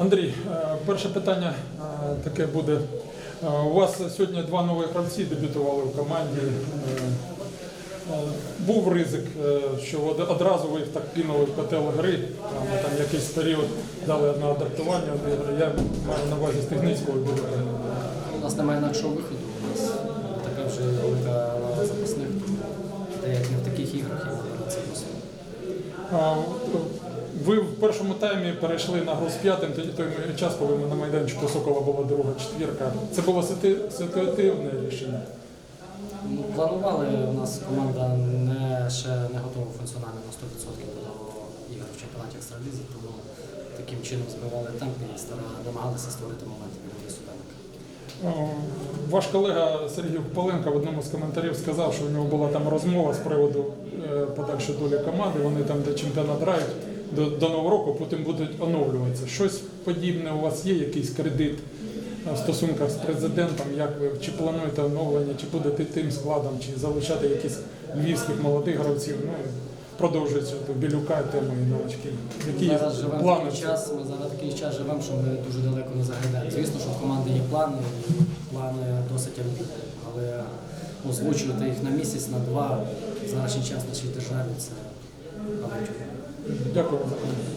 Андрій, е, перше питання е, таке буде. Е, У вас сьогодні два нові гравці дебютували в команді. Був ризик, що одразу ви їх так кинули в котел гри, там, там якийсь період дали на адаптування. Я маю на увазі з технічного боку. У нас немає інакшого виходу. У нас така вже велика лава запасних. Та як не в таких іграх і це просто. Ви в першому таймі перейшли на гру з п'ятим, тоді той час, коли ми на майданчику Сокола була друга четвірка. Це було ситуативне рішення. Ну, Планували, у нас команда не, ще не готова функціонально на 100% до ігор в чемпіонаті екстралізі, тому таким чином збивали темп і намагалися створити моменти від суперника. Ваш колега Сергій Поленко в одному з коментарів сказав, що у нього була там розмова з приводу е, подальшої долі команди. Вони там, де чемпіонат грають до, до нового року, потім будуть оновлюватися. Щось подібне у вас є, якийсь кредит в стосунках з президентом? Як ви чи плануєте оновлення, чи будете тим складом, чи залишати якісь львівських молодих гравців? Ну продовжується білюка тему і новачки. Які Ми є зараз живемо плани? такий час, ми зараз такий час живемо, що ми дуже далеко не заглядаємо. Звісно, що в команди є плани, і плани досить амбітні, але озвучувати їх на місяць, на два в зараз час нашій державі це авантюра. Дякую за коментар.